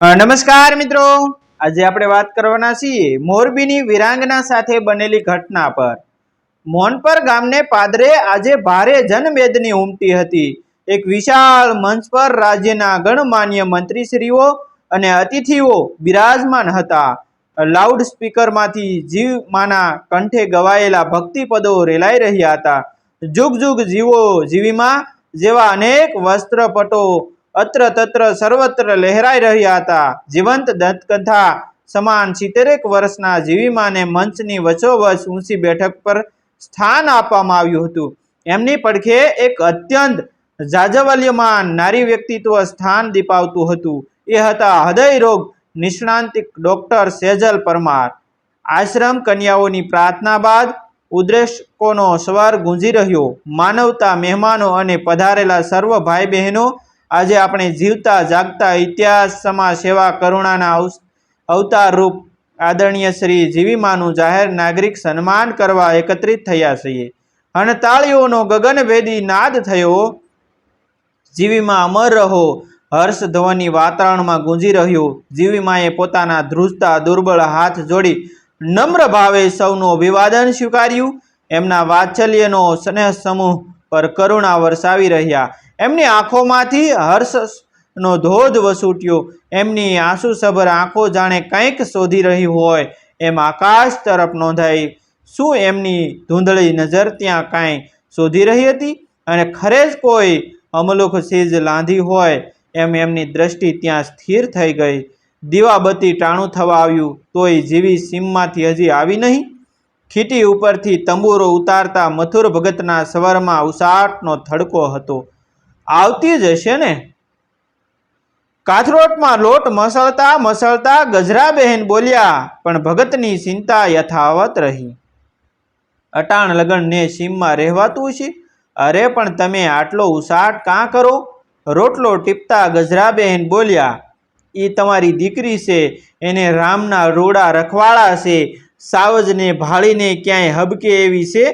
નમસ્કાર મિત્રો. આજે આપણે વાત કરવાના છીએ મોરબીની વિરાંગના સાથે બનેલી ઘટના પર. મોનપર ગામને પાદરે આજે ભારે જનમેદની ઉમટી હતી. એક વિશાળ મંચ પર રાજ્યના ગણમાન્ય મંત્રીશ્રીઓ અને અતિથિઓ બિરાજમાન હતા. લાઉડ સ્પીકરમાંથી જીવમાના કંઠે ગવાયેલા ભક્તિપદો રેલાઈ રહ્યા હતા. જુગ જુગ જીવો જીવીમાં જેવા અનેક વસ્ત્રપટો અત્ર તત્ર સર્વત્ર લહેરાઈ રહ્યા હતા. જીવંત દંતકથા સમાન સિત્તેરેક વર્ષના જીવીમાને મંચની વચોવચ ઊંચી બેઠક પર સ્થાન આપવામાં આવ્યું હતું. એમની પડખે એક અત્યંત જાજવલ્યમાન નારી વ્યક્તિત્વ સ્થાન દીપાવતું હતું. એ હતા હૃદય રોગ નિષ્ણાંતિક ડોક્ટર સેજલ પરમાર. આશ્રમ કન્યાઓની પ્રાર્થના બાદ ઉદ્દેશકોનો સ્વર ગુંજી રહ્યો. માનવતા, મહેમાનો અને પધારેલા સર્વ ભાઈ બહેનો આજે આપણે જીવતા, જાગતા ઇતિહાસ સમાજ સેવા કરુણાના અવતાર રૂપ આદરણીય શ્રી જીવીમાનું જાહેર નાગરિક સન્માન કરવા એકત્રિત થયા છીએ. અને ગગનભેદી નાદ થયો. જીવીમાં અમર રહો. હર્ષ ધ્વનિ વાતાવરણમાં ગુંજી રહ્યું. જીવીમાએ પોતાના ધ્રુજતા, દુર્બળ હાથ જોડી નમ્ર ભાવે સૌનું અભિવાદન સ્વીકાર્યું. એમના વાત્સલ્યનો સ્નેહ સમૂહ પર કરુણા વરસાવી રહ્યા. એમની આંખોમાંથી હર્ષનો ધોધ વસૂટ્યો. એમની આંસુસભર આંખો જાણે કંઈક શોધી રહી હોય એમ આકાશ તરફ નોંધાઈ. શું એમની ધૂંધળી નજર ત્યાં કાંઈ શોધી રહી હતી? અને ખરે જ કોઈ અમલુખ સીજ લાંધી હોય એમ એમની દ્રષ્ટિ ત્યાં સ્થિર થઈ ગઈ. દીવાબત્તી ટાણું થવા આવ્યું, તોય જીવી સીમમાંથી હજી આવી નહીં. ખીટી ઉપરથી તંબુરો ઉતારતા મથુર ભગતના સ્વરમાં ઉસાટનો થડકો હતો. આવતી જ હશે ને? કાથરોટમાં લોટ મસળતા મસળતા ગજરાબહેન બોલ્યા, પણ ભગતની ચિંતા યથાવત રહી. અટાણ લગ્નને સીમમાં રહેવાતું છે. અરે પણ તમે આટલો ઉસાટ કાં કરો? રોટલો ટીપતા ગજરાબહેન બોલ્યા એ તમારી દીકરી છે, એને રામના રોડા રખવાળા છે. સાવજને ભાળીને ક્યાંય હબકે એવી છે,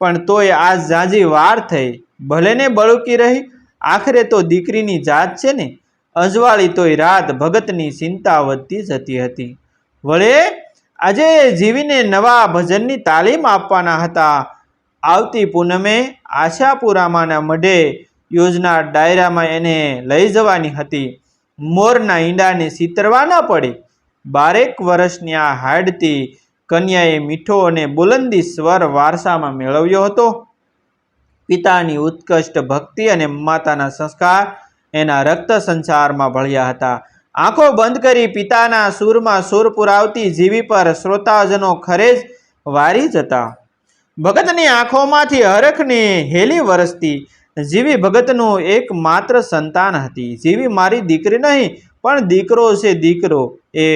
પણ તોય આજ ઝાઝી વાર થઈ. ભલે ને બળુકી રહી આખરે તો દીકરીની જાત છે ને, અજવાળી તોય રાત ભગતની ચિંતા વધતી જતી હતી. વળે, આજે જીવીને નવા ભજનની તાલીમ આપવાના હતા. આવતી પૂનમે આશાપુરામાના મઢે યોજનાર ડાયરામાં એને લઈ જવાની હતી. મોરના ઈંડાને સિતરવા ન પડે. બારેક વર્ષની આ હાડતી કન્યાએ મીઠો અને બુલંદી સ્વર વારસામાં મેળવ્યો હતો. પિતાની ઉત્કૃષ્ટ ભક્તિ અને માતાના સંસ્કાર એના રક્ત સંસારમાં ભળ્યા હતા. આંખો બંધ કરી પિતાના સૂરમાં સૂર પુરાવતી જીવી પર શ્રોતાજનો ખરે જ વારી જતા ભગતની આંખોમાંથી હરખની હેલી વરસતી. જીવી ભગતનું એક માત્ર સંતાન હતી. જીવી મારી દીકરી નહીં, પણ દીકરો છે દીકરો, એ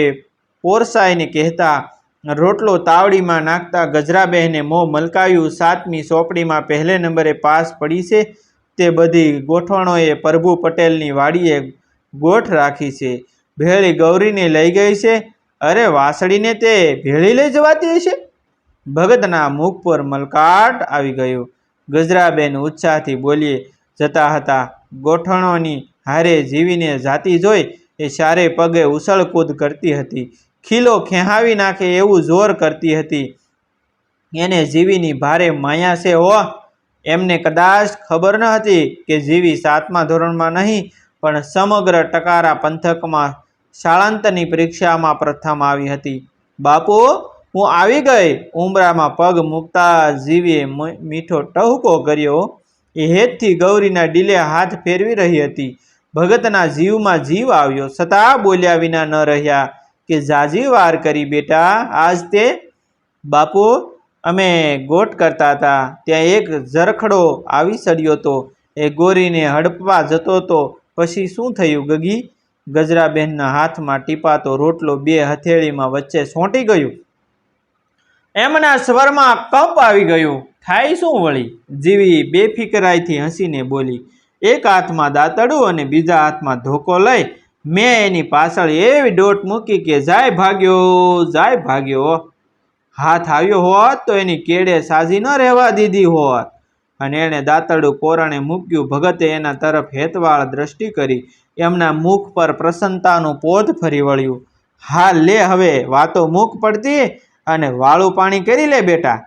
પોરસાઈને કહેતા રોટલો તાવડીમાં નાખતા ગજરાબહેને મોં મલકાયું. સાતમી ચોપડીમાં પહેલે નંબરે પાસ પડી છે. તે બધી ગોઠવણોએ પ્રભુ પટેલની વાડીએ ગોઠ રાખી છે. ભેળી ગૌરીને લઈ ગઈ છે. અરે વાસળીને તે ભેળી લઈ જવાતી હશે? ભગતના મુખ પર મલકાટ આવી ગયું. ગજરાબેન ઉત્સાહથી બોલીએ, જતા હતા ગોઠણોની હારે જીવીને જાતી જોઈ એ ચારે પગે ઉછળકૂદ કરતી હતી. ખીલો ખેહાવી નાખે એવું જોર કરતી હતી. એને જીવીની ભારે માયા છે હો. એમને કદાચ ખબર ન હતી કે જીવી સાતમા ધોરણમાં નહીં, પણ સમગ્ર ટકારા પંથકમાં શાળાંતની પરીક્ષામાં પ્રથમ આવી હતી. બાપુ, હું આવી ગઈ. ઉમરામાં પગ મૂકતા જીવીએ મીઠો ટહુકો કર્યો. એ હેતથી ગૌરીના ડીલે હાથ ફેરવી રહી હતી. ભગતના જીવમાં જીવ આવ્યો. છતાં બોલ્યા વિના ન રહ્યા. કે જાજી વાર કરી બેટા, આજ તે બાપુ અમે ગોટ કરતા હતા. ત્યાં એક ઝરખડો આવી સડ્યો તો એ ગોરીને હડપવા જતો તો પછી શું થયું ગગી? ગજરાબહેનના હાથમાં ટીપાતો રોટલો બે હથેળીમાં વચ્ચે સોંટી ગયું. એમના સ્વરમાં કંપ આવી ગયું. થાય શું વળી? જીવી બેફિકરાઈથી હસીને બોલી, એક હાથમાં દાંતડું અને બીજા હાથમાં ધોકો લઈ મેં એની પાછળ એવી ડોટ મૂકી કે જાય ભાગ્યો જાય ભાગ્યો. હાથ આવ્યો હોત તો એની કેડે સાજી ન રહેવા દીધી હોત. અને એણે દાંતરડું કોરણે મૂક્યું, ભગતે એના તરફ હેતવાળ દ્રષ્ટિ કરી. એમના મુખ પર પ્રસન્નતાનું પોત ફરી વળ્યું. હા લે હવે, વાતો મૂક પડતી અને વાળું પાણી કરી લે બેટા.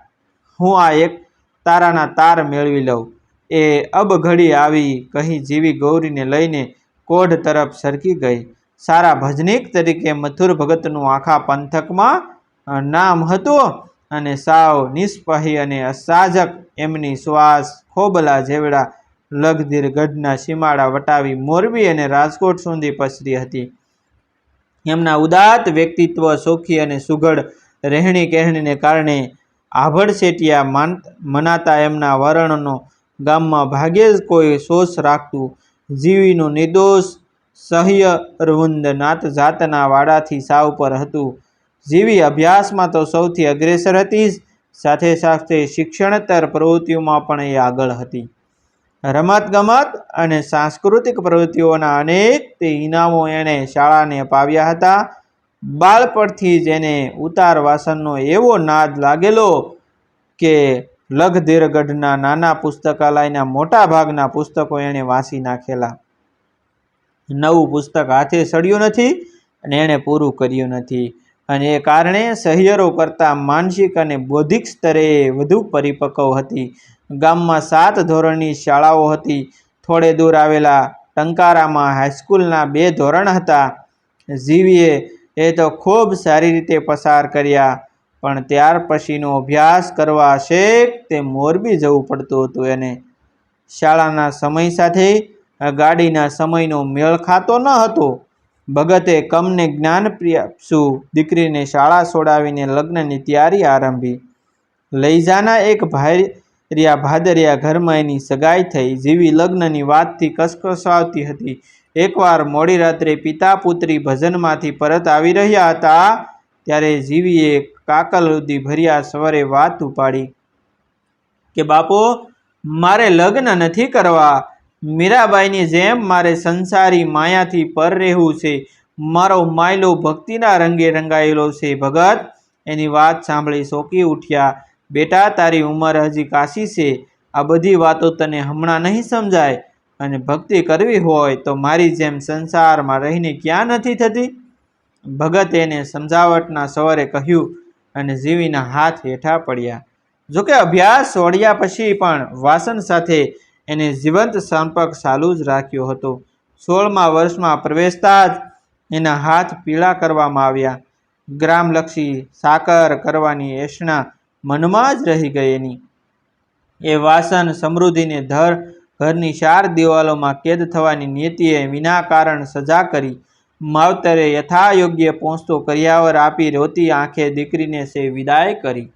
હું આ એક તારાના તાર મેળવી લઉં. એ અબ ઘડી આવી, કહી જીવી ગૌરીને લઈને કોઢ તરફ સરકી ગઈ. સારા ભજનીક તરીકે મથુર ભગતનું આખા પંથકમાં નામ હતું અને સાવ નિષ્પહી અને અસાજક એમની શ્વાસ ખોબલા જેવડા લગધીર ગઢના સીમાડા વટાવી મોરબી અને રાજકોટ સુધી પસરી હતી. એમના ઉદાત વ્યક્તિત્વ સોખી અને સુઘડ રહેણી કહેણીને કારણે આભડસેટિયા માન, મનાતા એમના વર્ણનો ગામમાં ભાગ્યે જ કોઈ શોષ રાખતું જીવીનું નિર્દોષ સહ્યરવુંદ નાત જાતના વાડાથી સાવ પર હતું. જીવી અભ્યાસમાં તો સૌથી અગ્રેસર હતી જ. સાથે સાથે શિક્ષણતર પ્રવૃત્તિઓમાં પણ એ આગળ હતી. રમતગમત અને સાંસ્કૃતિક પ્રવૃત્તિઓના અનેક તે ઇનામો એણે શાળાને અપાવ્યા હતા. બાળપણથી જ એને ઉતાર વાસનનો એવો નાદ લાગેલો કે લખધીરગઢના નાના પુસ્તકાલયના મોટા ભાગના પુસ્તકો એણે વાંચી નાખેલા. નવું પુસ્તક હાથે સડ્યું નથી અને એણે પૂરું કર્યું નથી. અને એ કારણે સહિયરો કરતાં માનસિક અને બૌદ્ધિક સ્તરે વધુ પરિપક્વ હતી. ગામમાં સાત ધોરણની શાળાઓ હતી. થોડે દૂર આવેલા ટંકારામાં હાઈસ્કૂલના બે ધોરણ હતા. જીવીએ એ તો ખૂબ સારી રીતે પસાર કર્યા. પણ ત્યાર પછીનો અભ્યાસ કરવા શેક તે મોરબી જવું પડતું હતું એને. શાળાના સમય સાથે ગાડીના સમયનો મેળ ખાતો ન હતો. ભગતે કમને જ્ઞાન પ્રિયાપસુ દીકરીને શાળા છોડાવીને લગ્નની તૈયારી આરંભી. લઈજાના એક ભાઈરિયા ભાદરિયા ઘરમાં એની સગાઈ થઈ, જેવી લગ્નની વાતથી કસકસાવતી હતી. એકવાર મોડી રાત્રે પિતા પુત્રી ભજનમાંથી પરત આવી રહ્યા હતા, ત્યારે જીવીએ કાકલવદી ભર્યા સવારે વાત ઉપાડી કે, બાપુ, મારે લગ્ન નથી કરવા. મીરાબાઈની જેમ મારે સંસારી માયાથી પર રહેવું છે. મારો માયલો ભક્તિના રંગે રંગાયેલો છે. ભગત. એની વાત સાંભળી શોકી ઉઠ્યા. બેટા, તારી ઉંમર હજી કાશી છે. આ બધી વાતો તને હમણાં નહીં સમજાય. અને ભક્તિ કરવી હોય તો મારી જેમ સંસારમાં રહીને ક્યાં નથી થતી? ભગત એને સમજાવટના સવારે કહ્યું અને જીવીના હાથ હેઠા પડ્યા. જોકે અભ્યાસ છોડ્યા પછી પણ વાસન સાથે એને જીવંત સંપર્ક ચાલુ જ રાખ્યો હતો. સોળમા વર્ષમાં પ્રવેશતા જ એના હાથ પીળા કરવામાં આવ્યા. ગ્રામલક્ષી સાકર કરવાની એષણા મનમાં જ રહી ગઈ એની. એ વાસન સમૃદ્ધિને ધર ઘરની ચાર દિવાલોમાં કેદ થવાની નીતિએ વિના કારણ સજા કરી માવતરે યથાયોગ્ય પહોંચતો કર્યાવર આપી રોતી આંખે દીકરીને સે વિદાય કરી.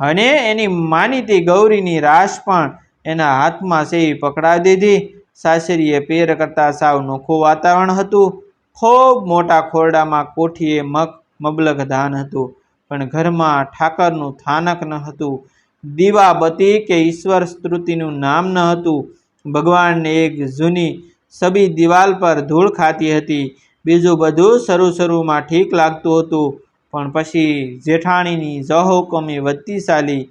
અને એની માનીતી ગૌરીની રાશ પણ એના હાથમાં સે પકડાવી દીધી. સાસરીએ પેર કરતાં સાવ નોખું વાતાવરણ હતું. ખૂબ મોટા ખોરડામાં કોઠીએ મગ મબલક ધાન હતું. પણ ઘરમાં ઠાકરનું થાનક ન હતું. દીવાબતી કે ઈશ્વર સ્તુતિનું નામ ન હતું. ભગવાનને એક જૂની સબી દિવાલ પર ધૂળ ખાતી હતી. બીજું બધું શરૂ શરૂમાં ઠીક લાગતું હતું. પણ પછી જેઠાણીની જહોકમી વધતી ચાલી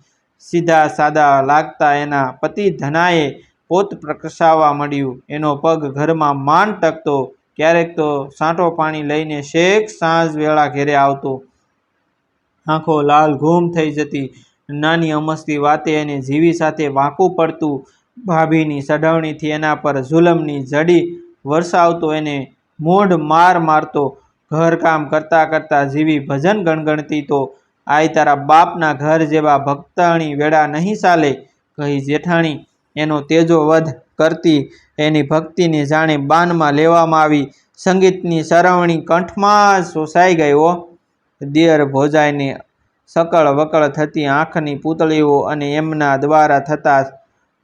સીધા સાદા લાગતા એના પતિ ધનાએ પોત પ્રકસાવવા મળ્યું એનો પગ ઘરમાં માન ટકતો, ક્યારેક તો સાંટો પાણી લઈને શેખ સાંજ વેળા ઘેરે આવતો. આંખો લાલ ઘૂમ થઈ જતી, નાની અમસ્તી વાતે એને જીવી સાથે વાંકું પડતું. ભાભીની સડવણીથી એના પર જુલમની જડી વરસાવતો એને મોઢ માર મારતો, ઘરકામ કરતાં કરતાં જીવી ભજન ગણગણતી તો, આય તારા બાપના ઘર જેવા ભક્તણી વેળા નહીં ચાલે, કહી જેઠાણી. એનો તેજો વધ કરતી એની ભક્તિને જાણે બાનમાં લેવામાં આવી, સંગીતની સરવણી કંઠમાં સોસાઈ ગયો દિયર ભોજાઈને સકળ વકળ થતી આંખની પૂતળીઓ અને એમના દ્વારા થતા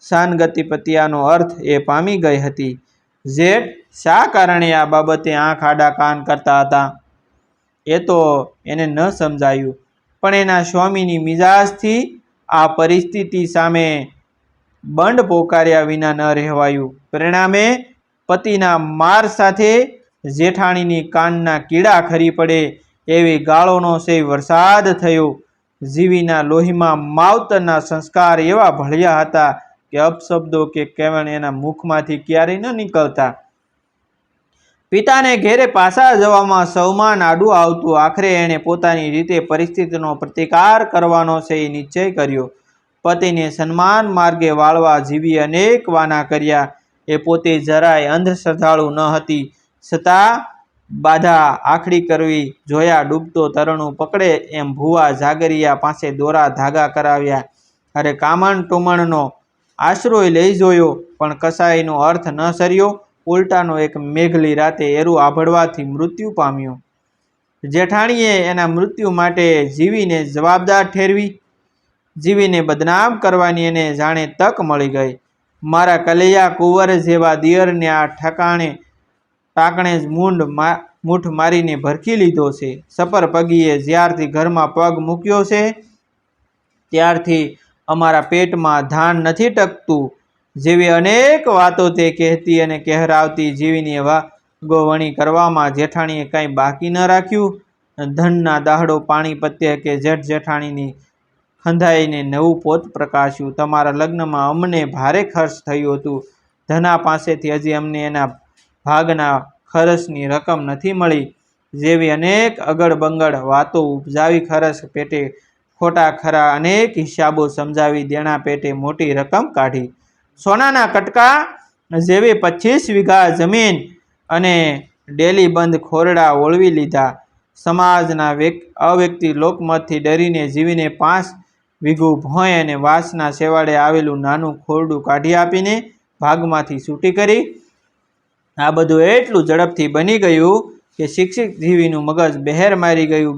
સાનગતિપતિયાનો અર્થ એ પામી ગઈ હતી. જેઠ શા કારણે આ બાબતે આંખ આડા કાન કરતા હતા? એ તો એને ન સમજાયું, પણ એના સ્વામીની મિજાજથી આ પરિસ્થિતિ સામે બંડ પોકાર્યા વિના ન રહેવાયું. પરિણામે પતિના માર સાથે જેઠાણીની કાનના કીડા ખરી પડે એવી ગાળોનો સે વરસાદ થયો. જીવીના લોહીમાં માવતરના સંસ્કાર એવા ભળ્યા હતા કે અપશબ્દો કે કેવળ એના મુખમાંથી ક્યારેય ન નીકળતા. પિતાને ઘેરે પાછા જવામાં સૌમાન આડું આવતું. આખરે એણે પોતાની રીતે પરિસ્થિતિનો પ્રતિકાર કરવાનો છે એ નિશ્ચય કર્યો. પતિને સન્માન માર્ગે વાળવા જીવી અનેક વાના કર્યા. એ પોતે જરાય અંધશ્રદ્ધાળુ ન હતી. છતાં બાધા આખડી કરવી, જોયા ડૂબતો તરણું પકડે એમ ભુવા જાગરિયા પાસે દોરા ધાગા કરાવ્યા. અરે કામણ ટુમણનો આશરોય લઈ જોયો, પણ કસાઈનો અર્થ ન સર્યો. ઉલટાનો એક મેઘલી રાતે એરું આભળવાથી મૃત્યુ પામ્યો. જેઠાણીએ એના મૃત્યુ માટે જીવીને જવાબદાર ઠેરવી, જીવીને બદનામ કરવાની એને જાણે તક મળી ગઈ. મારા કલૈયા કુંવર જેવા દિયરને આ ઠકાણે ટાકણે જ મૂંડ મૂઠ મારીને ભરખી લીધો છે. સપર પગીએ જ્યારથી ઘરમાં પગ મૂક્યો છે, ત્યારથી અમારા પેટમાં ધાન નથી ટકતું, જેવી અનેક વાતો તે કહેતી અને કહેરાવતી જીવીની વાગોવણી કરવામાં જેઠાણીએ કાંઈ બાકી ન રાખ્યું. ધનના દાહડો પાણી પત્યે કે જેઠ જેઠાણીની ખંધાઈને નવું પોત પ્રકાશ્યું. તમારા લગ્નમાં અમને ભારે ખર્ચ થયું હતું. ધના પાસેથી હજી અમને એના ભાગના ખર્ચની રકમ નથી મળી, જેવી અનેક અગળ બંગડ વાતો ઉપજાવી ખરસ પેટે ખોટા, ખરા અનેક હિસાબો સમજાવી દેણા પેટે મોટી રકમ કાઢી. સોનાના કટકા જેવી પચીસ વીઘા જમીન અને ડેલી બંધ ખોરડા ઓળવી લીધા. સમાજના વ્યક, અવ્યક્તિ લોકમતથી ડરીને જીવીને પાંચ વીઘું ભોંય અને વાસના છેવાડે આવેલું નાનું ખોરડું કાઢી આપીને ભાગમાંથી છૂટી કરી. આ બધું એટલું ઝડપથી બની ગયું કે શિક્ષિત જીવીનું મગજ બહેર મારી ગયું.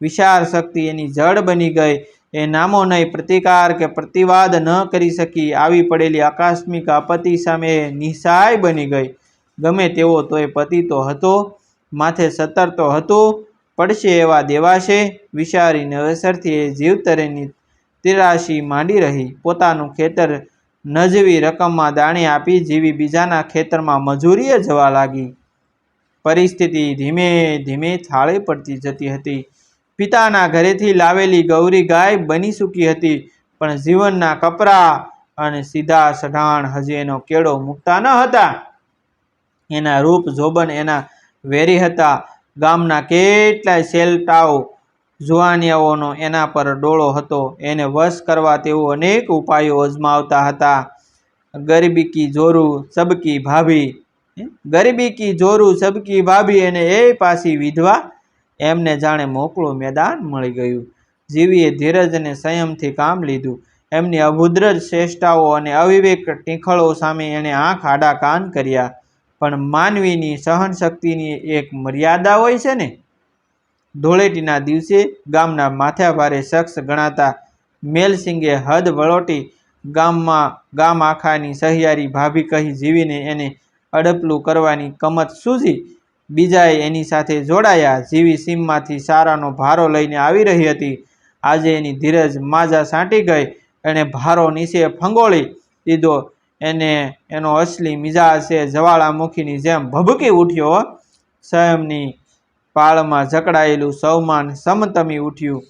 વિશ- વિચાર શક્તિ એની જડ બની ગઈ. એ નામો નહીં, પ્રતિકાર કે પ્રતિવાદ ન કરી શકી. આવી પડેલી આકસ્મિક આપત્તિ સામે એ નિસહાય બની ગઈ. ગમે તેવો તોય પતિ તો હતો, માથે સતર તો હતો, પડશે એવા દેવાશે. વિચારીને અવસરથી એ જીવતરેની તિરાશી માંડી રહી. પોતાનું ખેતર નજવી રકમમાં દાણે આપી જીવી બીજાના ખેતરમાં મજૂરીએ જવા લાગી. પરિસ્થિતિ ધીમે ધીમે થાળે પડતી જતી હતી. પિતાના ઘરેથી લાવેલી ગૌરી ગાય બની ચૂકી હતી, પણ જીવનના કપરા અને સીધા સઢાણ હજી એનો કેળો મૂકતા ન હતા. એના રૂપ જોબન એના વેરી હતા. ગામના કેટલાય સેલટાઓ જુવાનિયાઓનો એના પર ડોળો હતો. એને વશ કરવા તેઓ અનેક ઉપાયો અજમાવતા હતા. ગરીબી કી જોરું સબકી ભાભી ગરીબી કી જોરું સબકી ભાભી એને એ પાછી વિધવા એમને જાણે મોકળું મેદાન મળી ગયું. જીવીએ ધીરજ અને સંયમથી કામ લીધું. એમની અભુદ્ર શ્રેષ્ઠાઓ અને અવિવેક ટીખળો સામે એણે આંખ આડા કાન કર્યા. પણ માનવીની સહનશક્તિની એક મર્યાદા હોય છે ને? ધૂળેટીના દિવસે ગામના માથાભારે શખ્સ ગણાતા મેલસિંગે હદ વળોટી ગામમાં ગામ આખાની સહિયારી ભાભી કહી જીવીને એને અડપલું કરવાની કમત સૂઝી બીજાએ એની સાથે જોડાયા. જીવી સીમમાંથી સારાનો ભારો લઈને આવી રહી હતી. આજે એની ધીરજ માજા સાંટી ગઈ. એણે ભારો નીચે ફંગોળી દીધો. એને એનો અસલી મિજાજ છે જવાળામુખીની જેમ ભભકી ઉઠ્યો. સ્વયંની પાળમાં જકડાયેલું સૌમાન સમતમી ઉઠ્યું.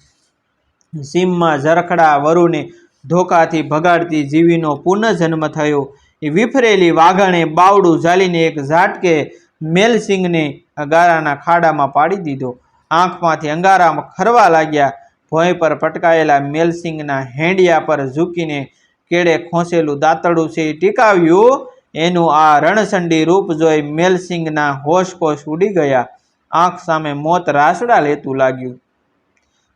સીમમાં ઝરખડા વરુને ધોકાથી ભગાડતી જીવીનો પુનઃજન્મ થયો. એ વિફરેલી વાઘણે બાવડું ઝાલીને એક ઝાટકે મેલસિંગને ગારાના ખાડામાં પાડી દીધો. આંખમાંથી અંગારામાં ખરવા લાગ્યા. ભોંય પર પટકાયેલા મેલસિંહના હેંડિયા પર ઝૂકીને કેળે ખોંસેલું દાંતડું છે ટીકાવ્યું. એનું આ રણસંડી રૂપ જોઈ મેલસિંહના હોશપોશ ઉડી ગયા. આંખ સામે મોત રાસડા લેતું લાગ્યું.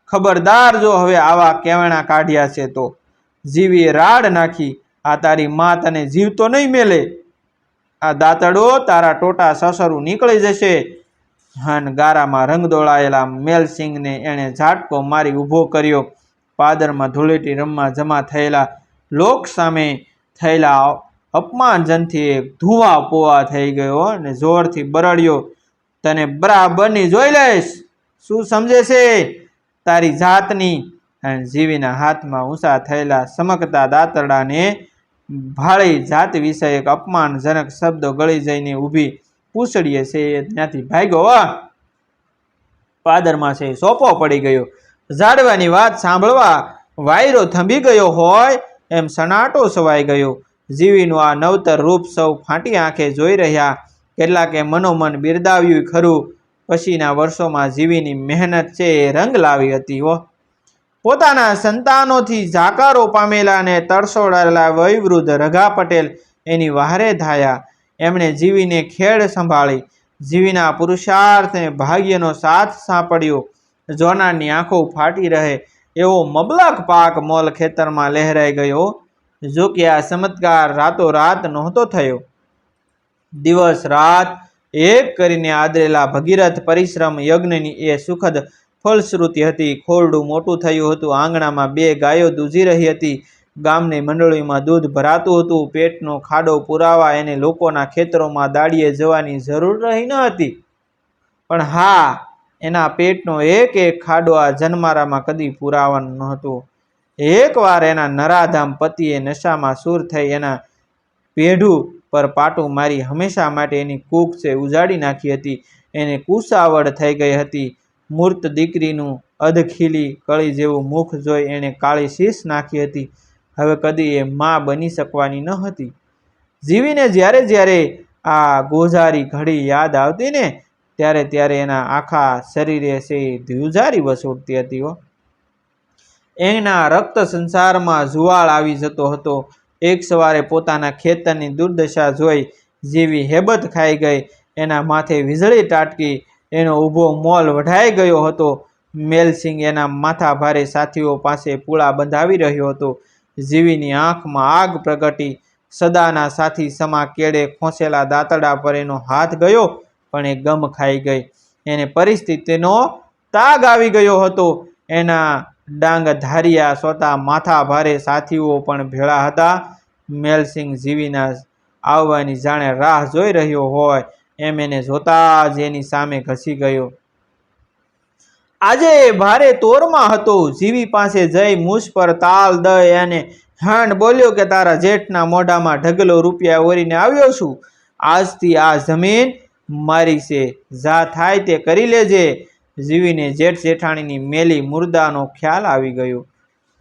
ખબરદાર જો હવે આવા કેવણા કાઢ્યા છે તો. જીવીએ રાડ નાખી. આ તારી મા તને જીવતો નહીં મેલે. આ દાંતડો તારા ટોટા સસરું નીકળી જશે. હન ગારામાં રંગ દોડાયેલા મેલસિંગને એણે ઝાટકો મારી ઊભો કર્યો. પાદરમાં ધૂળેટી રમવા જમા થયેલા લોક સામે થયેલા અપમાનજનથી એ ધુવા પોવા થઈ ગયો અને જોરથી બરડ્યો. તને બરાબરની જોઈ લઈશ. શું સમજે છે? તારી જાતની. અને જીવીના હાથમાં ઊંચા થયેલા સમકતા દાંતરડાને ભાળી જાત વિષયક અપમાનજનક શબ્દો ગળી જઈને ઊભી પૂછડીએ છે એ ત્યાંથી ભાગ્યો હો પાદરમાં છે સોપો પડી ગયો. ઝાડવાની વાત સાંભળવા વાયરો થંભી ગયો હોય એમ સનાટો સવાઈ ગયો. જીવીનું આ નવતર રૂપ સૌ ફાંટી આંખે જોઈ રહ્યા. કેટલાકે મનોમન બિરદાવ્યું ખરું. પછીના વર્ષોમાં જીવીની મહેનત છે એ રંગ લાવી હતી, હો. પોતાના સંતાનોથી જાકારો પામેલા અને તરસોડાયેલા વયવૃદ્ધ રઘા પટેલ એની વહારે ધાયા. એમણે જીવીને ખેડ સંભાળી. જીવીના પુરુષાર્થને ભાગ્યનો સાથ સાંપડ્યો. જોનારની આંખો ફાટી રહે એવો મબલક પાક મોલ ખેતરમાં લહેરાઈ ગયો, જો કે આ ચમત્કાર રાતોરાત નહોતો થયો. દિવસ રાત એક કરીને આદરેલા ભગીરથ પરિશ્રમ યજ્ઞની એ સુખદ ફલશ્રુતિ હતી, ખોરડું મોટું થયું હતું, આંગણામાં બે ગાયો દૂધી રહી હતી, ગામની મંડળીમાં દૂધ ભરાતું હતું, પેટનો ખાડો પુરાવા એને લોકોના ખેતરોમાં દાડીએ જવાની જરૂર રહી ન હતી. પણ હા, એના પેટનો એક એક ખાડો આ જન્મારામાં કદી પુરાવાનો નહોતો એકવાર એના નરાધામ પતિએ નશામાં સૂર થઈ એના પેઢું પર પાટું મારી હંમેશા માટે એની કૂક છે ઉજાડી નાખી હતી. એને કુસાવડ થઈ ગઈ હતી. મૂર્ત દીકરીનું અધખીલી કળી જેવું મુખ જોઈ એણે કાળી શીશ નાખી હતી. હવે કદી એ મા બની શકવાની ન હતી. જીવીને જ્યારે જ્યારે આ ગોઝારી ઘડી યાદ આવતી ને, ત્યારે ત્યારે એના આખા શરીરે છે ધ્યુજારી ધ્રુજારી હતી હો. એના રક્ત સંસારમાં જુવાળ આવી જતો હતો. એક સવારે પોતાના ખેતરની દુર્દશા જોઈ જેવી હેબત ખાઈ ગઈ. એના માથે વીજળી તાટકી એનો ઊભો મોલ વઢાઈ ગયો હતો. મેલસિંહ એના માથા ભારે સાથીઓ પાસે પૂળા બંધાવી રહ્યો હતો. જીવીની આંખમાં આગ પ્રગટી. સદાના સાથી સમા કેળે ખોસેલા દાંતડા પર એનો હાથ ગયો, પણ એ ગમ ખાઈ ગઈ. એને પરિસ્થિતિનો તાગ આવી ગયો હતો. એના ડાંગ ધારિયા સોતા માથા ભારે સાથીઓ પણ ભેળા હતા. મેલસિંહ જીવીના આવવાની જાણે રાહ જોઈ રહ્યો હોય. એમ એને જોતા જ એની સામે ઘસી ગયો. આજે એ ભારે તોરમાં હતો. જીવી પાસે જઈ મૂછ પર તાલ દઈ અને હાંડ બોલ્યો કે, તારા જેઠના મોઢામાં ઢગલો રૂપિયા ઓરીને આવ્યો છું. આજથી આ જમીન મારી છે. જા થાય તે કરી લેજે. જીવીને જેઠ જેઠાણીની મેલી મુર્દાનો ખ્યાલ આવી ગયો.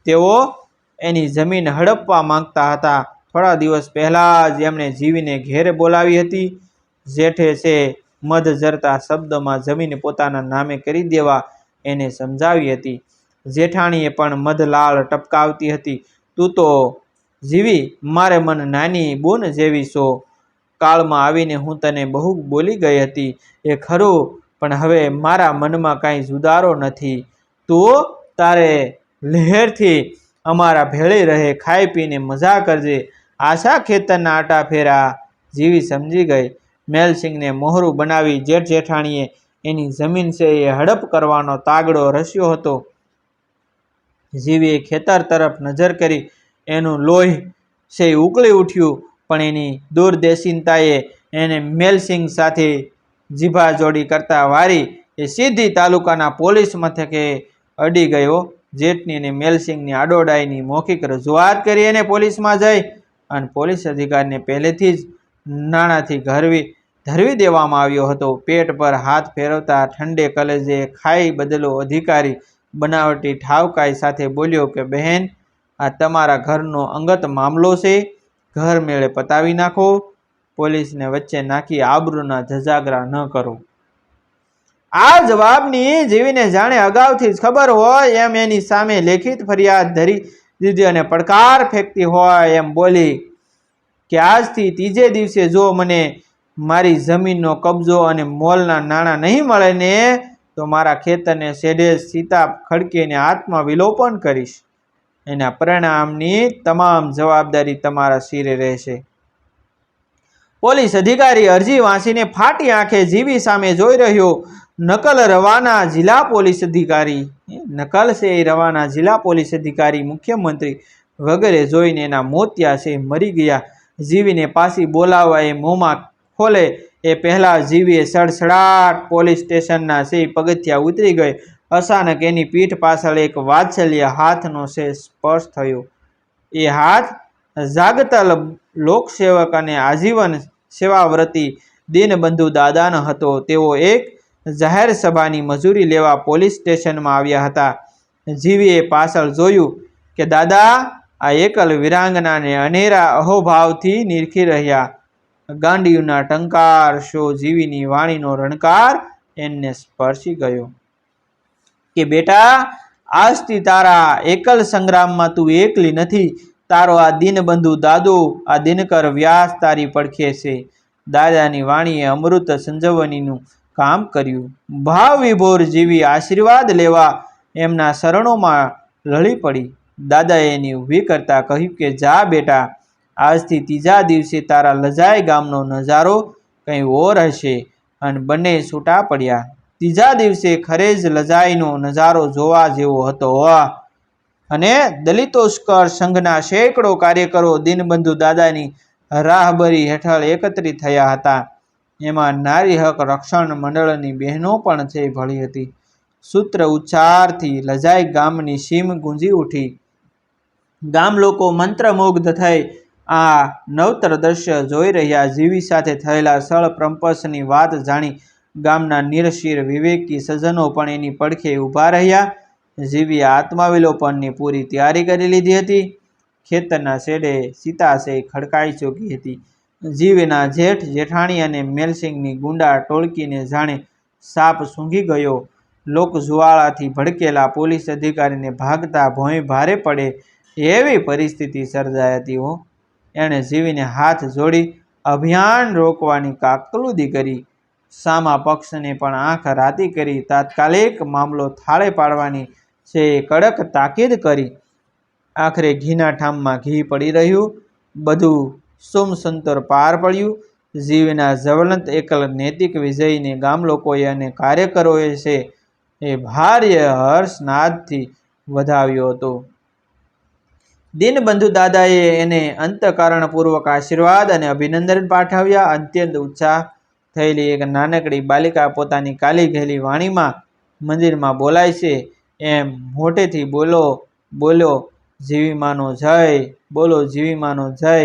તેઓ એની જમીન હડપવા માંગતા હતા. થોડા દિવસ પહેલાં જ એમણે જીવીને ઘેરે બોલાવી હતી. જેઠે છે, મધ જરતા શબ્દમાં જમીન પોતાના નામે કરી દેવા એને સમજાવી હતી. જેઠાણીએ પણ મધલાળ ટપકાવતી હતી. તું તો જીવી, મારે મન નાની બોન જેવી છો. કાળમાં આવીને હું તને બહુ બોલી ગઈ હતી. એ ખરું, પણ હવે મારા મનમાં કાંઈ જુદારો નથી. તું તારે લહેરથી અમારા ભેળે રહે, ખાઈ પીને મજા કરજે. આશા ખેતરના આટા ફેરા. જીવી સમજી ગઈ. મેલસિંહને મોહરું બનાવી જેઠ જેઠાણીએ એની જમીન છે એ હડપ કરવાનો તાગડો રસ્યો હતો. જીવીએ ખેતર તરફ નજર કરી એનું લોહી છે ઉકળી ઉઠ્યું, પણ એની દૂરદેશીનતાએ એને મેલસિંહ સાથે જીભા જોડી કરતા વારી એ સીધી તાલુકાના પોલીસ મથકે અડી ગયો. જેઠની અને મેલસિંહની આડોડાઈની મૌખિક રજૂઆત કરી એને પોલીસમાં જઈ અને પોલીસ અધિકારીને પહેલેથી જ નાણાંથી ઘરવી, ધરવી દેવામાં આવ્યો હતો. પેટ પર હાથ ફેરવતા ઠંડે કલેજે ખાઈ બદલો અધિકારી બનાવટી ઠાવકાઈ સાથે બોલ્યો કે, બહેન, આ તમારા ઘરનો અંગત મામલો છે. ઘર મેળે પતાવી નાખો. પોલીસને વચ્ચે નાખી આબરૂના ધજાગરા ન કરો. આ જવાબની જીવીને જાણે અગાઉથી જ ખબર હોય એમ એની સામે લેખિત ફરિયાદ ધરી દીધી અને પડકાર ફેંકતી હોય એમ બોલી કે આજથી ત્રીજે દિવસે જો મને મારી જમીનનો કબજો અને મોલના નાણાં નહીં મળે ને, તો મારા ખેતરને શેઢે સીતા ખડકીને આત્મા વિલોપન કરીશ. એના પરિણામની તમામ જવાબદારી તમારા શિરે રહેશે. પોલીસ અધિકારી અરજી વાંચીને ફાટી આંખે જીવી સામે જોઈ રહ્યો નકલ રવાના જિલ્લા પોલીસ અધિકારી. નકલ છે એ રવાના જિલ્લા પોલીસ અધિકારી મુખ્યમંત્રી વગેરે જોઈને એના મોતિયા છે મરી ગયા. જીવીને પાછી બોલાવવા એ મોંમાં ખોલે, એ પહેલાં જીવીએ સડસડાટ પોલીસ સ્ટેશનના સિંહ પગથિયા ઉતરી ગઈ. અચાનક એની પીઠ પાછળ એક વાત્સલ્ય હાથનો છે સ્પર્શ થયો. એ હાથ જાગતલ લોકસેવક અને આજીવન સેવાવ્રતી દીનબંધુ દાદાનો હતો. તેઓ એક જાહેર સભાની મજૂરી લેવા પોલીસ સ્ટેશનમાં આવ્યા હતા. જીવીએ પાછળ જોયું કે દાદા આ એકલ વિરાંગનાને અનેરા અહોભાવથી નિરખી રહ્યા. ગાંડીયુના ટંકાર શો જીવીની વાણીનો રણકાર એમને સ્પર્શી ગયો. કે બેટા, આજથી તારા એકલ સંગ્રામમાં તું એકલી નથી. તારો આ દીનબંધુ દાદો, આ દિનકર વ્યાસ તારી પડખે છે. દાદાની વાણીએ અમૃત સંજવનીનું કામ કર્યું. ભાવ વિભોર જીવી આશીર્વાદ લેવા એમના શરણોમાં લળી પડી. દાદાએ એની ઊભી કરતા કહ્યું કે, જા બેટા, આજથી ત્રીજા દિવસે તારા લજાય ગામનો નજારો કંઈ ઓર હશે. અને બંને છૂટા પડ્યા. ત્રીજા દિવસે ખરેજ લજાઈનો નજારો જોવા જેવો હતો. અને દલિતોષ્કર સંઘના સેંકડો કાર્યકરો દિનબંધુ દાદાની રાહબરી હેઠળ એકત્રિત થયા હતા. એમાં નારી હક રક્ષણ મંડળની બહેનો પણ છે ભળી હતી. સૂત્ર ઉચ્ચારથી લજાઈ ગામની સીમ ગુંજી ઉઠી. ગામ લોકો મંત્રમુગ્ધ થઈ આ નવતર દ્રશ્ય જોઈ રહ્યા જીવી સાથે થયેલા સળ પ્રંપસની વાત જાણી ગામના નિરશીર વિવેકી સજ્જનો પણ એની પડખે ઊભા રહ્યા. જીવીએ આત્માવિલોપનની પૂરી તૈયારી કરી લીધી હતી. ખેતરના શેડે સીતાશે ખડકાઈ ચૂકી હતી. જીવના જેઠ, જેઠાણી અને મેલસિંગની ગુંડા ટોળકીને જાણે સાપ સૂંઘી ગયો. લોક જુવાળાથી ભડકેલા પોલીસ અધિકારીને ભાગતા ભોંય ભારે પડે એવી પરિસ્થિતિ સર્જાઈ હતી હો. એણે જીવીને હાથ જોડી અભિયાન રોકવાની કાકલુદી કરી. સામા પક્ષને પણ આંખ રાતી કરી તાત્કાલિક મામલો થાળે પાડવાની છે કડક તાકીદ કરી. આખરે ઘીના ઠામમાં ઘી પડી રહ્યું. બધું સોમસંતર પાર પડ્યું. જીવના જ્વલંત એકલ નૈતિક વિજયને ગામ લોકોએ અને કાર્યકરોએ છે એ ભાર્ય હર્ષનાદથી વધાવ્યો હતો. દીનબંધુ દાદાએ એને અંતકારણપૂર્વક આશીર્વાદ અને અભિનંદન પાઠવ્યા. અત્યંત ઉત્સાહ થયેલી એક નાનકડી બાલિકા પોતાની કાલી ઘેલી વાણીમાં મંદિરમાં બોલાય છે. એમ મોટેથી બોલો બોલો, જીવીમાનો જય, બોલો, જીવીમાનો જય.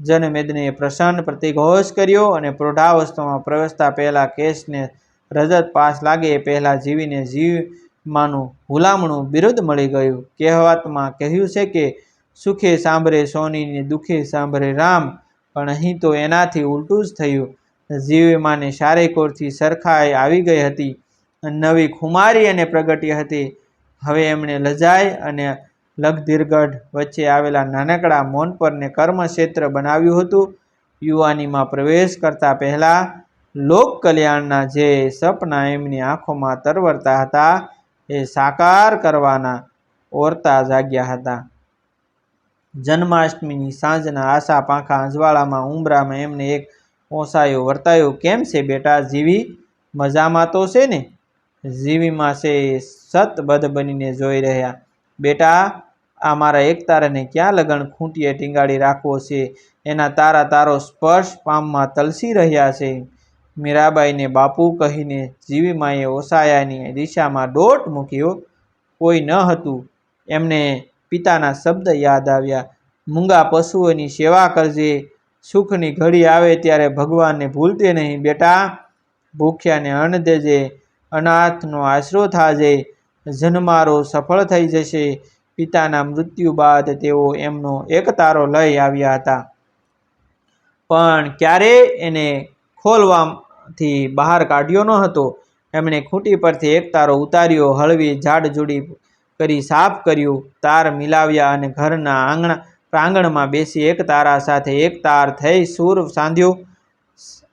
જનમેદને પ્રસન્ન પ્રતિઘોષ કર્યો અને પ્રૌઢાવસ્થામાં પ્રવેશતા પહેલાં કેશને રજત પાસ લાગે એ પહેલાં જીવીને જીવમાનું હુલામણું બિરુદ મળી ગયું. કહેવતમાં કહ્યું છે કે સુખે સાંભળે સોનીને, દુઃખે સાંભળે રામ. પણ અહીં તો એનાથી ઉલટું જ થયું. જીવીમાને શારેકોરથી સરખાઈ આવી ગઈ હતી નવી ખુમારી અને પ્રગટી હતી. હવે એમણે લજાય અને લગધીરગઢ વચ્ચે આવેલા નાનકડા મોનપરને કર્મક્ષેત્ર બનાવ્યું હતું. યુવાનીમાં પ્રવેશ કરતા પહેલા લોક કલ્યાણના જે સપના એમની આંખોમાં તરવરતા હતા, એ સાકાર કરવાના ઓરતા જાગ્યા હતા. જન્માષ્ટમીની સાંજના આશા પાંખા અજવાળામાં ઉંબરામાં એમને એક ઓસાયો વર્તાયો, કેમ છે બેટા? જીવી મજામાં તો છે ને? જીવીમાં છે સતબદ બનીને જોઈ રહ્યા. બેટા, આ મારા એક તારાને ક્યાં લગન ખૂંટીએ ટીંગાડી રાખવો છે? એના તારા તારો સ્પર્શ પામમાં તલસી રહ્યા છે. મીરાબાઈને બાપુ કહીને જીવીમાએ ઓસાયાની દિશામાં દોટ મૂક્યો. કોઈ ન હતું. એમને પિતાના શબ્દ યાદ આવ્યા. મૂંગા પશુઓની સેવા કરજે. સુખની ઘડી આવે ત્યારે ભગવાનને ભૂલતે નહીં. બેટા, ભૂખ્યાને અન્ન દેજે. અનાથનો આશરો થાજે. જન્મારો સફળ થઈ જશે. પિતાના મૃત્યુ બાદ તેઓ એમનો એક તારો લઈ આવ્યા હતા. પણ ક્યારે એને ખોલવાથી બહાર કાઢ્યો ન હતો? એમણે ખૂંટી પરથી એક તારો ઉતાર્યો. હળવી ઝાડઝૂડી કરી સાફ કર્યું. તાર મિલાવ્યા અને ઘરના આંગણા પ્રાંગણમાં બેસી એક તારા સાથે એક તાર થઈ સૂર સાંધ્યો.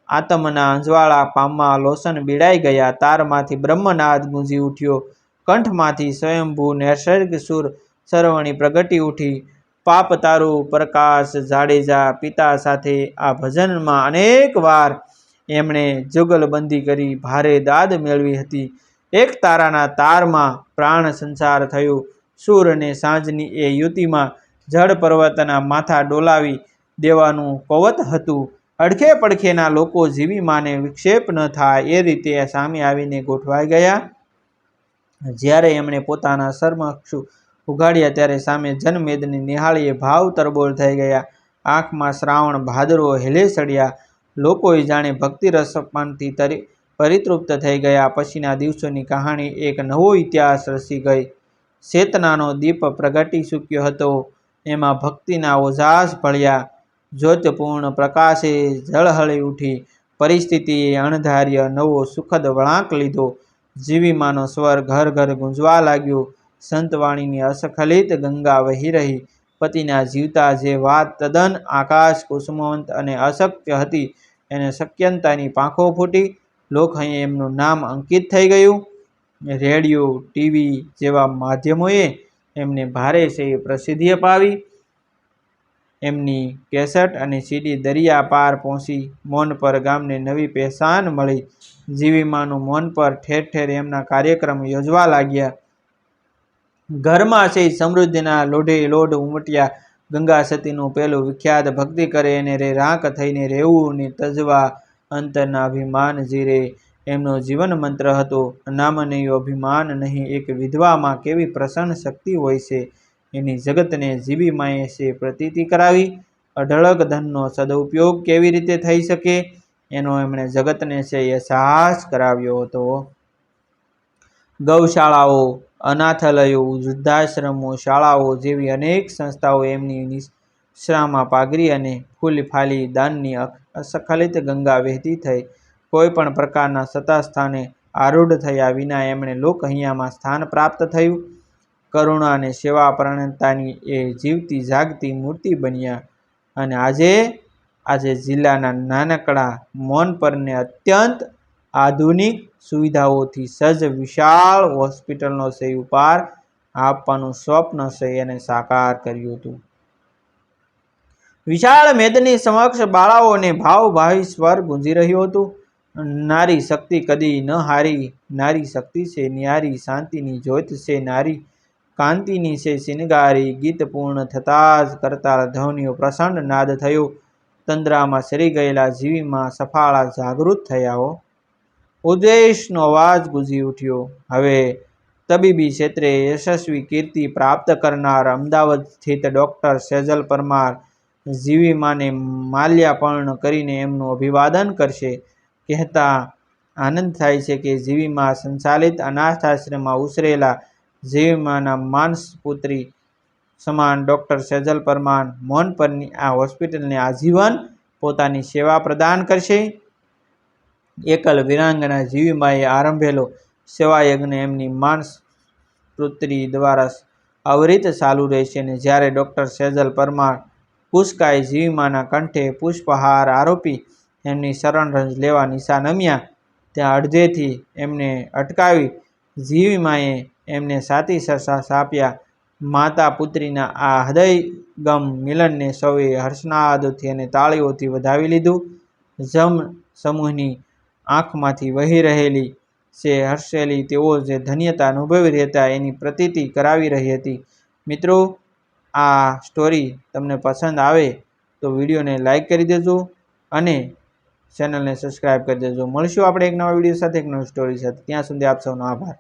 આતમના અંજવાળા પામમાં લોસન બીડાઈ ગયા. તારમાંથી બ્રહ્મનાદ ગુંજી ઉઠ્યો. કંઠમાંથી સ્વયંભૂ નૈસર્ગ સુર સરવણી પ્રગટી ઉઠી. પાપ તારું પ્રકાશ જાડેજા પિતા સાથે આ ભજનમાં અનેક વાર એમણે જુગલબંધી કરી ભારે દાદ મેળવી હતી. એક તારાના તારમાં પ્રાણ સંસાર થયો. સૂર અને સાંજની એ યુતિમાં જળ પર્વતના માથા ડોલાવી દેવાનું કવત હતું. અડખે પડખેના લોકો જીવી માને વિક્ષેપ ન થાય એ રીતે સામે આવીને ગોઠવાઈ ગયા. જ્યારે એમણે પોતાના સરમક્ષ ઉઘાડ્યા ત્યારે સામે જનમેદની નિહાળીએ ભાવ તરબોળ થઈ ગયા. આંખમાં શ્રાવણ ભાદરો હેલે ચડ્યા લોકોએ જાણે ભક્તિરસ અપમાનથી તરી પરિતૃપ્ત થઈ ગયા. પછીના દિવસોની કહાણી એક નવો ઇતિહાસ રસી ગઈ. ચેતનાનો દીપ પ્રગટી ચૂક્યો હતો. એમાં ભક્તિના ઓજાસ ભળ્યા. જ્યોતપૂર્ણ પ્રકાશે ઝળહળી ઉઠી. પરિસ્થિતિએ અણધાર્ય નવો સુખદ વળાંક લીધો. જીવીમાનો સ્વર ઘર ઘર ગુંજવા લાગ્યો. સંતવાણીની અસખલિત ગંગા વહી રહી. પતિના જીવતા જે વાત તદ્દન આકાશ, કુસુમવંત અને અશક્ય હતી, એને શક્યંતાની પાંખો ફૂટી લોકહૈયે એમનું નામ અંકિત થઈ ગયું. રેડિયો, ટીવી જેવા માધ્યમોએ એમને ભારે છે પ્રસિદ્ધિ અપાવી. એમની કેસેટ અને સીડી દરિયા પાર પહોંચી મોનપર ગામને નવી પહેચાન મળી. જીવીમાનું મોનપર ઠેર ઠેર એમના કાર્યક્રમ યોજવા લાગ્યા. ઘરમાં છે સમૃદ્ધિના લોઢે લોઢ ઉમટ્યા. ગંગા સતીનું પેલું વિખ્યાત ભક્તિ કરે એને રે રાંક થઈને રહેવું ને તજવા અંતરના અભિમાન જીરે એમનો જીવન મંત્ર હતો, નામનીય અભિમાન નહીં, એક વિધવામાં કેવી પ્રસન્ન શક્તિ હોય છે. એની જગતને જીવી માએ છે પ્રતીતિ કરાવી. અઢળક ધનનો સદઉપયોગ કેવી રીતે થઈ શકે? એનો એમણે જગતને છે અહેસાસ કરાવ્યો હતો. ગૌશાળાઓ, અનાથાલયો, વૃદ્ધાશ્રમો, શાળાઓ જેવી અનેક સંસ્થાઓ એમની નિશ્રામાં પાઘરી અને ફૂલ ફાલી દાનની અસ્ખલિત ગંગા વહેતી થઈ. કોઈ પણ પ્રકારના સત્તા સ્થાને આરૂઢ થયા વિના એમણે લોકહૈયામાં સ્થાન પ્રાપ્ત થયું. કરુણા અને સેવા પ્રણતાની એ જીવતી જાગતી મૂર્તિ બન્યા અને આજે આજે જિલ્લાના નાનકડા મોનપરને અત્યંત આધુનિક સુવિધાઓથી સજ્જ વિશાળ હોસ્પિટલનો છે ઉપાર આપવાનું સ્વપ્ન છે, એને સાકાર કર્યું હતું. વિશાળ મેદની સમક્ષ બાળાઓને ભાવભાવી સ્વર ગુંજી રહ્યું હતું. નારી શક્તિ કદી ન હારી, નારી શક્તિ છે, ન્યારી શાંતિની જ્યોત છે, નારી કાંતિની છે, શિનગારી ગીત પૂર્ણ થતાં જ કરતાલ ધ્વનિઓ પ્રસન્ન નાદ થયો. તંદ્રામાં સરી ગયેલા જીવીમાં સફાળા જાગૃત થયાઓ ઉદ્દેશનો અવાજ ગુંજી ઉઠ્યો. હવે તબીબી ક્ષેત્રે યશસ્વી કીર્તિ પ્રાપ્ત કરનાર અમદાવાદ સ્થિત ડૉક્ટર સેજલ પરમાર જીવીમાને માલ્યાપર્ણ કરીને એમનું અભિવાદન કરશે. કહેતા આનંદ થાય છે કે જીવીમા સંચાલિત અનાથ આશ્રમમાં ઉછરેલા જીવીમાના માનસપુત્રી સમાન ડૉક્ટર સેજલ પરમાર મૌન પરની આ હોસ્પિટલને આજીવન પોતાની સેવા પ્રદાન કરશે. એકલ વિરાંગના જીવીમાએ આરંભેલો સેવાયજ્ઞ એમની માનસ પુત્રી દ્વારા આવરિત ચાલુ રહેશે અને જ્યારે ડૉક્ટર સેજલ પરમાર પુષ્કાએ જીવીમાના કંઠે પુષ્પહાર આરોપી એમની શરણરંજ લેવા નિશા નમ્યા. ત્યાં અડધેથી એમને અટકાવી જીવીમાએ એમને સાતી સરસાસ આપ્યા માતા પુત્રીના આ હૃદયગમ મિલનને સૌએ હર્ષનાદોથી અને તાળીઓથી વધાવી લીધું. જમ સમૂહની આંખમાંથી વહી રહેલી છે હર્ષેલી તેઓ જે ધન્યતા અનુભવી રહેતા એની પ્રતીતિ કરાવી રહી હતી. મિત્રો આ સ્ટોરી તમને પસંદ આવે તો વિડીયોને લાઈક કરી દેજો અને ચેનલને સબસ્ક્રાઈબ કરી દેજો. મળશું આપણે એક નવા વીડિયો સાથે, એક નવી સ્ટોરી સાથે. ત્યાં સુધી આપ સૌનો આભાર.